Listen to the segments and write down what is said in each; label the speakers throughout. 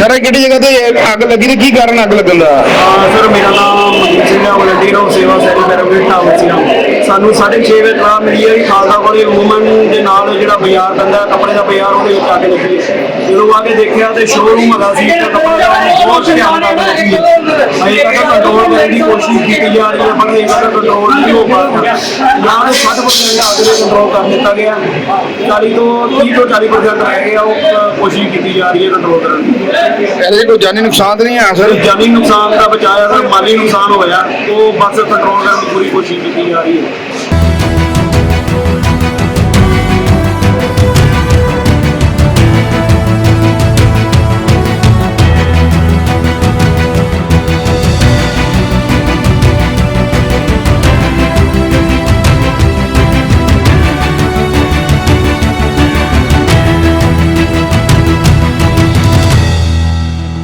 Speaker 1: Sir ਕਿਹੜੀ ਜਗ੍ਹਾ ਤੇ ਅੱਗ ਲੱਗੀ ਤੇ ਕੀ ਕਾਰਨ ਅੱਗ ਲੱਗਣ ਦਾ?
Speaker 2: ਹਾਂ, ਸਰ, ਮੇਰਾ ਨਾਮ ਮਨਜੀਤ ਸਿੰਘ ਹੈ volunteer of Seva secretary pyramid dhaba ਸਾਨੂੰ 6:30 ਵਜੇ ਤਲਾ ਮਿਲੀ ਹੈ ਖਾਲਸਾ ਕਾਲਜ ਵੂਮਨ ਦੇ ਨਾਲ ਜਿਹੜਾ ਬਾਜ਼ਾਰ ਪੈਂਦਾ, ਕੱਪੜੇ ਦਾ ਬਾਜ਼ਾਰ, ਉਹਦੇ ਵਿੱਚ ਆ ਕੇ ਲੱਗੀ ਹੈ। ਜਦੋਂ ਆ ਕੇ ਦੇਖਿਆ ਤੇ ਸ਼ੋਰੂਮ ਹੈਗਾ ਸੀ ਤੇ ਕੱਪੜੇ ਦਾ, ਬਹੁਤ ਧਿਆਨ ਸੀ ਕੰਟਰੋਲ ਕਰਨ ਦੀ ਕੋਸ਼ਿਸ਼ ਕੀਤੀ ਜਾ ਰਹੀ ਹੈ ਪਰ ਇਹ ਤੱਕ ਕੰਟਰੋਲ ਨਹੀਂ ਹੋ ਪਾ ਰਿਹਾ। ਨਾਲ 60% ਅੱਗ ਦੇ ਕੰਟਰੋਲ ਕਰ ਦਿੱਤਾ ਗਿਆ। 40 ਤੋਂ 30 ਤੋਂ 40% ਰਹਿ ਗਿਆ ਉਹ ਕੋਸ਼ਿਸ਼ ਕੀਤੀ ਜਾ ਰਹੀ ਹੈ ਕੰਟਰੋਲ ਕਰਨ ਦੀ।
Speaker 1: ਇਹਦੇ ਕੋਈ ਜਾਨੀ ਨੁਕਸਾਨ ਤਾਂ ਨਹੀਂ ਆ ਸਰ?
Speaker 2: ਜਾਨੀ ਨੁਕਸਾਨ ਦਾ ਬਚਾਇਆ ਸਰ ਮਾਲੀ ਨੁਕਸਾਨ ਹੋਇਆ। ਉਹ ਬਸ ਕੰਟਰੋਲ ਕਰਨ ਦੀ ਪੂਰੀ ਕੋਸ਼ਿਸ਼ ਕੀਤੀ ਜਾ ਰਹੀ ਹੈ।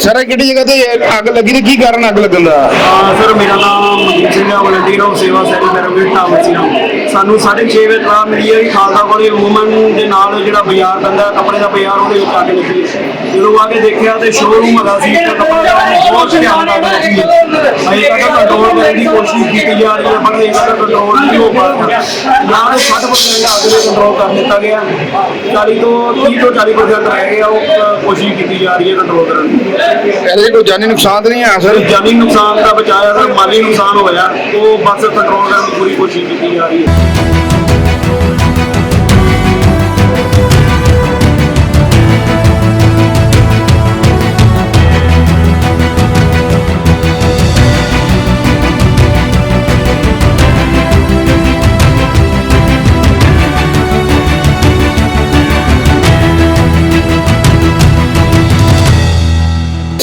Speaker 1: ਸਰ ਇਹ ਕਿਹੜੀ ਜਗ੍ਹਾ ਤੇ ਅੱਗ ਲੱਗੀ ਤੇ ਕੀ ਕਾਰਨ ਅੱਗ ਲੱਗਣ ਦਾ?
Speaker 2: ਹਾਂ, ਸਰ, ਮੇਰਾ ਨਾਮ ਮਨਜੀਤ ਸਿੰਘ ਹੈ volunteer of Seva secretary pyramid dhaba ਸਾਨੂੰ 6:30 ਵਜੇ ਤਲਾ ਮਿਲੀ ਹੈ ਕਿ ਖਾਲਸਾ ਕਾਲਜ ਵੂਮਨ ਦੇ ਨਾਲ ਜਿਹੜਾ ਬਾਜ਼ਾਰ ਪੈਂਦਾ ਕੱਪੜੇ ਦਾ ਬਾਜ਼ਾਰ, ਉਹਦੇ ਵਿੱਚ ਅੱਗ ਲੱਗੀ। ਹੈ। ਜਦੋਂ ਆ ਕੇ ਦੇਖਿਆ ਤੇ ਸ਼ੋਰੂਮ ਹੈਗਾ ਸੀ ਤੇ ਕੱਪੜੇ ਦਾ ਬਹੁਤ ਧਿਆਨ ਨਾਲ ਸੀ। ਕੰਟਰੋਲ ਕਰਨ ਦੀ ਕੋਸ਼ਿਸ਼ ਕੀਤੀ ਜਾ ਰਹੀ ਹੈ ਪਰ ਇਹ ਕੰਟਰੋਲ ਨਹੀਂ ਹੋ ਪਾ ਰਿਹਾ। ਨਾਲ 60% ਅੱਗ ਦੇ ਕੰਟਰੋਲ ਕਰ ਦਿੱਤਾ ਗਿਆ। 40 ਤੋਂ 30 ਤੋਂ 40% ਰਹਿ ਗਿਆ ਉਹ ਕੋਸ਼ਿਸ਼ ਕੀਤੀ ਜਾ ਰਹੀ ਹੈ ਕੰਟਰੋਲ ਕਰਨ ਦੀ।
Speaker 1: ਇਹਦੇ ਕੋਈ ਜਾਨੀ ਨੁਕਸਾਨ ਤਾਂ ਨਹੀਂ ਆ ਸਰ?
Speaker 2: ਜਾਨੀ ਨੁਕਸਾਨ ਦਾ ਬਚਾਇਆ ਸਰ। ਮਾਲੀ ਨੁਕਸਾਨ ਹੋਇਆ। ਉਹ ਬਸ ਕੰਟਰੋਲ ਕਰਨ ਦੀ ਪੂਰੀ ਕੋਸ਼ਿਸ਼ ਕੀਤੀ ਜਾ ਰਹੀ ਹੈ।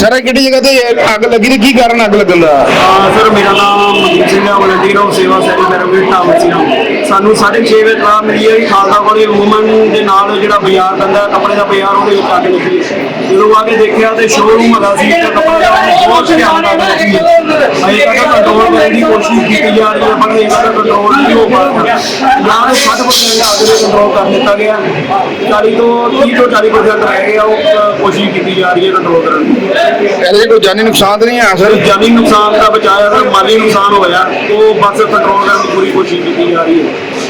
Speaker 1: ਸਰ ਇਹ ਕਿਹੜੀ ਜਗ੍ਹਾ ਤੇ ਅੱਗ ਲੱਗੀ ਤੇ ਕੀ ਕਾਰਨ ਅੱਗ ਲੱਗਣ ਦਾ?
Speaker 2: ਸਰ, ਮੇਰਾ ਨਾਮ ਮਨਜੀਤ ਸਿੰਘ ਹੈ। Volunteer of Seva secretary pyramid dhaba ਸਾਨੂੰ 6:30 ਵਜੇ ਤਲਾ ਮਿਲੀ ਹੈ ਕਿ ਖਾਲਸਾ ਕਾਲਜ ਵੂਮਨ ਦੇ ਨਾਲ ਜਿਹੜਾ ਬਾਜ਼ਾਰ ਪੈਂਦਾ ਕੱਪੜੇ ਦਾ ਬਾਜ਼ਾਰ ਉਹਦੇ ਵਿੱਚ ਅੱਗ ਲੱਗੀ ਹੈ। ਜਦੋਂ ਆ ਕੇ ਦੇਖਿਆ ਤੇ ਸ਼ੋਰੂਮ ਹੈਗਾ ਸੀ ਤੇ ਕੱਪੜੇ ਦਾ ਬਹੁਤ ਧਿਆਨ ਨਾਲ ਲੱਗੀ ਹੈ। ਅਜੇ ਤੱਕ ਕੰਟਰੋਲ ਕਰਨ ਦੀ ਕੋਸ਼ਿਸ਼ ਕੀਤੀ ਜਾ ਰਹੀ ਹੈ ਪਰ ਇਹ ਤੱਕ ਕੰਟਰੋਲ ਨਹੀਂ ਹੋ ਪਾ ਰਿਹਾ ਨਾਲ 60% ਅੱਗ ਦੇ ਕੰਟਰੋਲ ਕਰ ਦਿੱਤਾ ਗਿਆ। 40 ਤੋਂ 30 ਤੋਂ 40% ਰਹਿ ਗਿਆ ਉਹ ਕੋਸ਼ਿਸ਼ ਕੀਤੀ ਜਾ ਰਹੀ ਹੈ ਕੰਟਰੋਲ ਕਰਨ ਦੀ।
Speaker 1: ਇਹਦੇ ਕੋਈ ਜਾਨੀ ਨੁਕਸਾਨ ਤਾਂ ਨਹੀਂ ਆ ਸਰ?
Speaker 2: ਜਾਨੀ ਨੁਕਸਾਨ ਦਾ ਬਚਾਇਆ ਸਰ। ਮਾਲੀ ਨੁਕਸਾਨ ਹੋਇਆ। ਉਹ ਬਸ ਕੰਟਰੋਲ ਕਰਨ ਦੀ ਪੂਰੀ ਕੋਸ਼ਿਸ਼ ਕੀਤੀ ਜਾ ਰਹੀ ਹੈ।